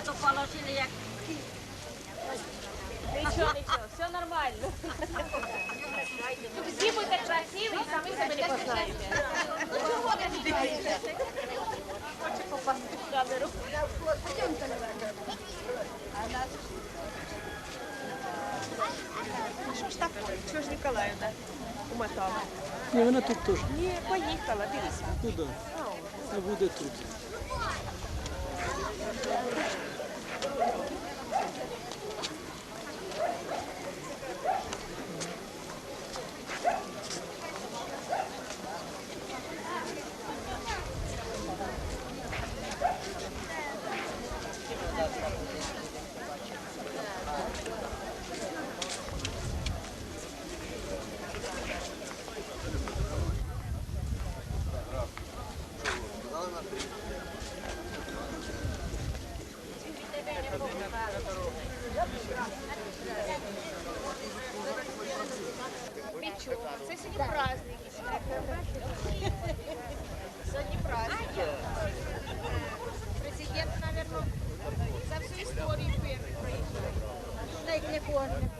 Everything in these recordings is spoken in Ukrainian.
а то положили як Ничего, ничего, все нормально. Все будете красивы, сами себе не познаете. Чего ви не? Хочу попасти в камеру. Що ж так? Що ж Ніколаївна умотала? Ні, вона тут теж. Ні, поїхала, дивіться. Туди. А буде тут. Та й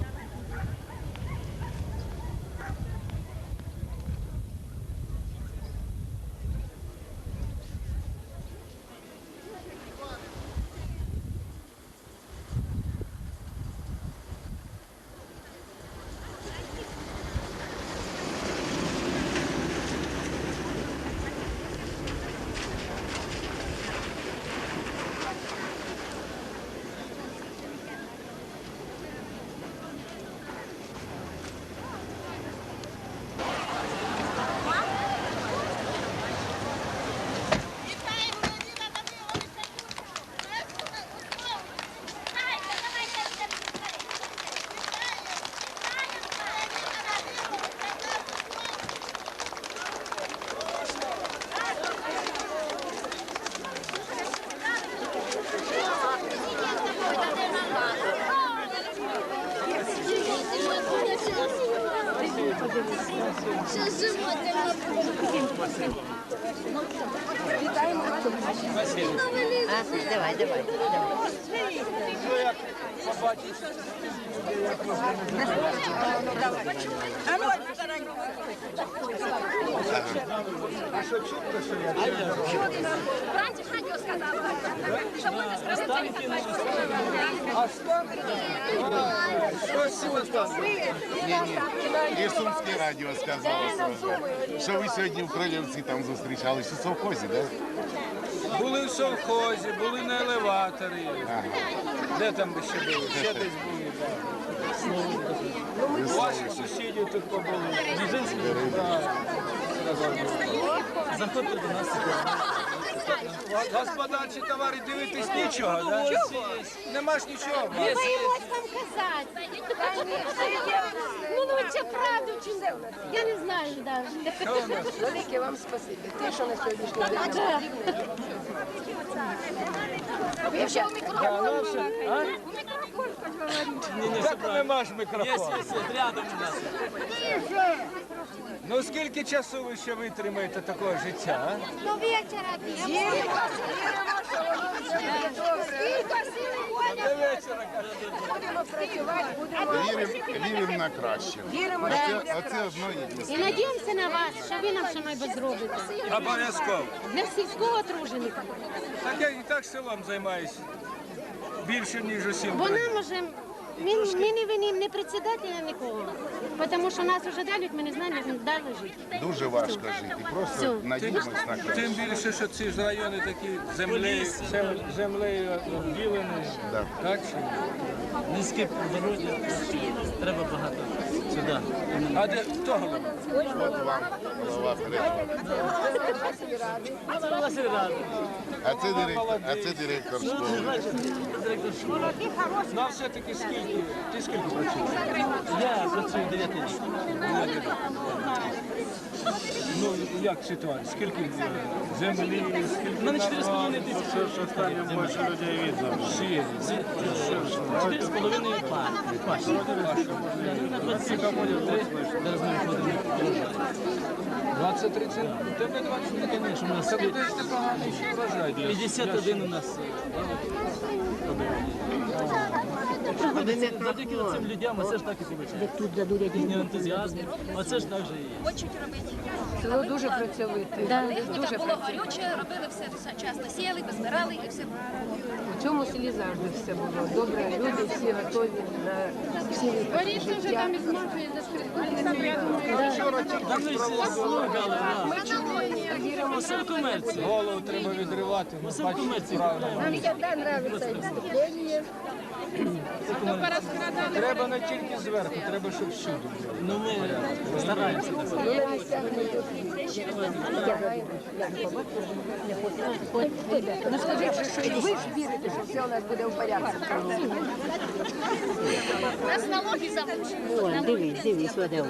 Вранці Хатьо сказала, що будете скажете, І Сумське радіо сказало, що ви сьогодні в Кролівці там зустрічались у совхозі, так? Були в совхозі, були на елеваторі. Де там ви ще були? Ще десь були. так. У ваших сусідів тут побули. Заходьте до нас. Господарчі товари дивитись нічого, да? Нема ж нічого. Боїмось вам казати. Ну, ну це правда чи ні? Я не знаю навіть. Велике вам спасибі. Те, що на сьогоднішній день. Ви ще в мікрофон. Ну, все. А? Так нема ж мікрофону. Рядом у нас. Ну скільки часу ви ще витримаєте такого життя? а? До вечора. До вечора, каже. Віримо, віримо на краще. Віримо, Оце, оце одно єдине. І надіємося на вас, що ви нам щось зробите. Обов'язково. Для сільського труженика. Так я і так селом займаюся. Більше, ніж усім. Бо нам уже ми не винні не председателя нікого. Тому що нас вже дали, ми не знаємо, як нам дали жити. Дуже важко жити. Просто Все. надіємось на краще. Тим більше, що ці ж райони такі землею, землею обділені. Да. Так що? Низьке подорожжя, треба багато сюди. А де хто головний? От вам голова. А це директор, а це директор школи. Ну, а все-таки скільки? Ти скільки працюєш? Я працюю 9 років. Як ситуація? Скільки е, землі, скільки У мене 4,5 тисячі. Що там більше людей видно? Всі. 4,5 пар. Паші. На 27 зараз ми виходимо. 20-30? У тебе 20 Звісно, у нас Так ти ж непоганий 51 у нас. Завдяки цим людям, оце ж так і виходить. Їхній ентузіазм, оце ж так же і є. село дуже працьовите. Дуже було горюче, робили все вчасно, сіяли, позбирали і все. У цьому селі завжди все було. Добре, люди всі готові на всі Боріться вже там із Там ми всі слухали, да. Оце в комерції. Голову треба відривати. Оце в комерції. правильно. Це комерція. Треба не тільки зверху, треба, щоб всюди було. Ну ми стараємося. Ну скажіть, що ви ж вірите, що все у нас буде в порядку. Нас налоги замучили. Дивись, дивись, воде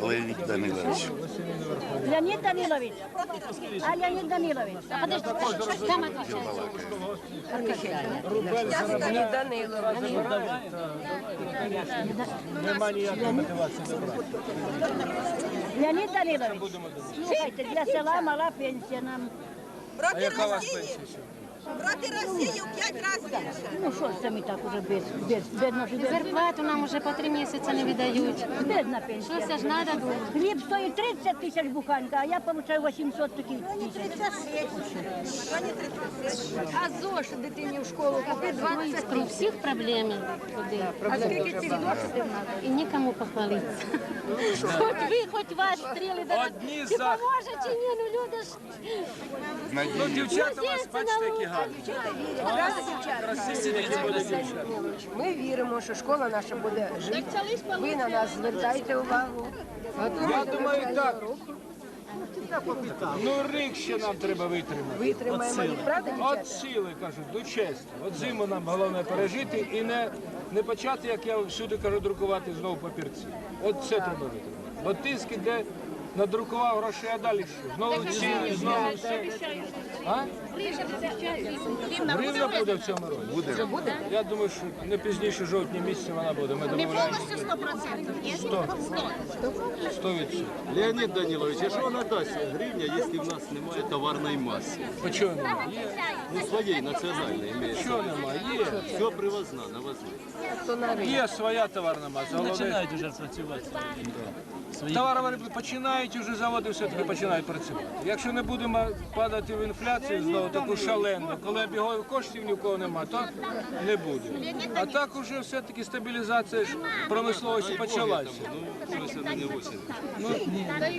Леонід Данилович. Леонід Данилович. А Леонід Данилович. Подожди, там отвечай. Ні, Данило. Нема ніякої мотивації. Леонід Данилович. Слухайте, для села мала пенсія нам. А яка у? Проти Росії в п'ять разів більше. Ну що ж це ми так уже без, без, бедно живемо? Зарплату нам уже по три місяці не видають. Бедна пенсія. Що це ж треба було? Хліб стоїть 30 тисяч буханка, а я получаю 800 таких тисяч. А ЗОЖ дитині в школу купи 20 При всіх проблеми. А скільки цих треба? І нікому похвалитися. Хоч ви, хоч вас стріли до нас. Одні Чи за- поможе, чи ні, ну люди ж. Ну, дівчата у вас, бачите, які Ми віримо, що школа наша буде жити. Ви на нас звертайте увагу. Я думаю, так. Ну, рік ще нам треба витримати. Витримаємо правда, дівчата? От сили, кажуть, ну чесно. От зиму нам головне пережити і не, не почати, як я всюди кажу, друкувати знову папірці. От це треба витримати. Бо тиск іде, надрукував грошей, а далі що? Знову ціни, знову все. А? Гривня буде в цьому році. Буде. Я думаю, що не пізніше жовтня місяця вона буде. Ми домовляємося. Повністю 100%, ні? Сто. Сто відсотків. Леонід Данилович, а що вона дасть гривня, якщо в нас немає товарної маси? По чого немає? Є. Ну, своєї національної імеється. Чого немає? Є. Все привозна, навозна. То на ринок. Є своя товарна маса. Головне, Починають вже працювати. Свої Товарові починають вже заводи все-таки починають працювати. Якщо не будемо падати в інфляцію знову таку шалену, коли обігових коштів ні в кого немає, то не буде. А так уже все-таки стабілізація ж промисловості почалася. Ну. Ну,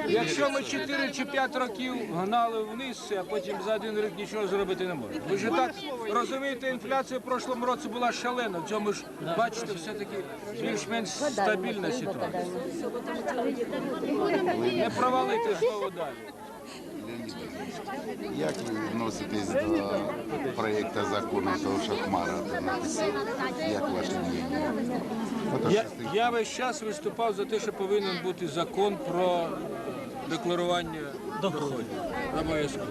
якщо ми 4 чи 5 років гнали вниз, а потім за один рік нічого зробити не можемо. Ви ж так розумієте, інфляція в прошлому році була шалена. В цьому ж бачите, все-таки більш-менш стабільна ситуація. Провалити знову далі. Як ви відноситесь до проєкту закону, того, що Хмара написав? Як ваше мнення? Я, я весь час виступав за те, що повинен бути закон про декларування доходів. Обов'язково.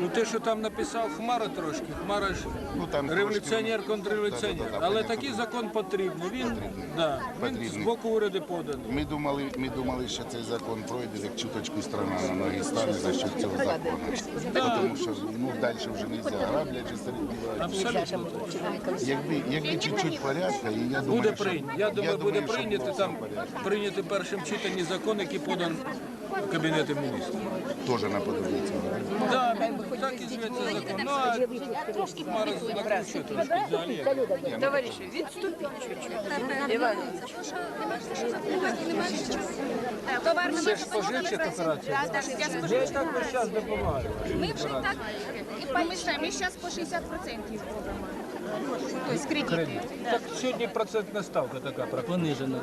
Ну те, що там написав Хмара трошки, Хмара ж Ну, там революціонер, трошки- контрреволюціонер. Да-да-да, Але понятно. такий закон потрібний. Він, да, він з Потрібний. боку уряду поданий. Ми думали, ми думали, що цей закон пройде, як чуточку страна на ноги стане за що цього закону. Тому що ну, далі вже не можна, граблять же серед білого. Абсолютно. Якби, якби чуть-чуть порядка, і я думаю, Буде що- прийнято. Я думаю, буде що прийнято було там все порядку. прийняти першим читанні закон, який подан Кабінетом міністрів. Теж наподобі цього. Да, так і зветься закон. Ну, а Хмара накручує трошки взагалі. Товариші, відступіть чуть-чуть. Іванович. Це ж поживча операція. Я і так весь час допомагаю. Ми вже так і помішаємо. Ми зараз по 60% Тобто. Кредит. Так сьогодні процентна ставка така. Понижена.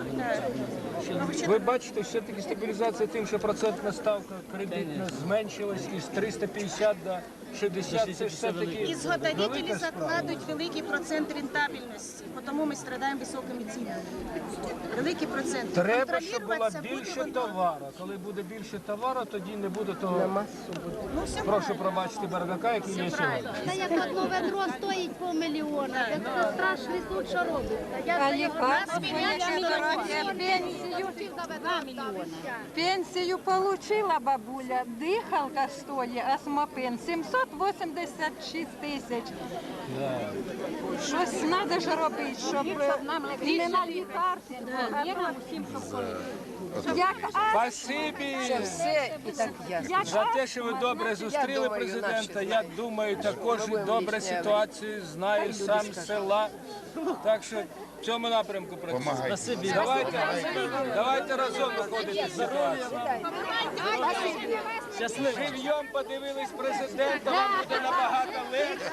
Ви бачите, все-таки стабілізація тим, що процентна ставка кредитна зменшилась із 350 до 60 це ж все-таки І закладуть великий процент рентабельності, тому ми страдаємо високими цінами. Великий процент. Треба, щоб було Контролюватися буде більше товару. Коли буде більше товару, тоді не буде того. Ну, все Прошу пробачити бардака, який є сьогодні. Та як одно ведро стоїть по мільйона, так ну, це страшний суд, що робить. робиться. Я за його пенсію. Пенсію отримала бабуля, дихалка стоїть, астмапин, 700 86 тисяч. Щось треба ж робити, щоб нам не Як Спасибі. За те, що ви добре зустріли президента. Я думаю, також і добре ситуацію знаю сам з села. Так що в цьому напрямку працюємо. Давайте, давайте разом виходити з ситуації. Живьом подивились президента, вам буде набагато легше.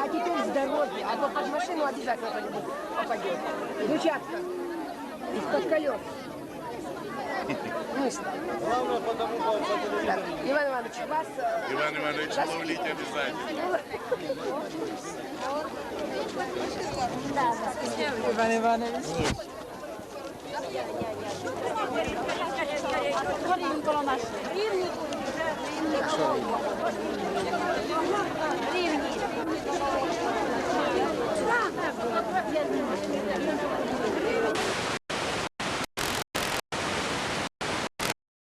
А теперь здоровье, а то под машину обязательно кто-нибудь попадет. Дучатка из-под колес. Главное, потому что он Иван Иванович, у вас... Иван Иванович, ловите обязательно. Иван Иванович. Рівні коло нас. Рівні. Рівні. Рівні.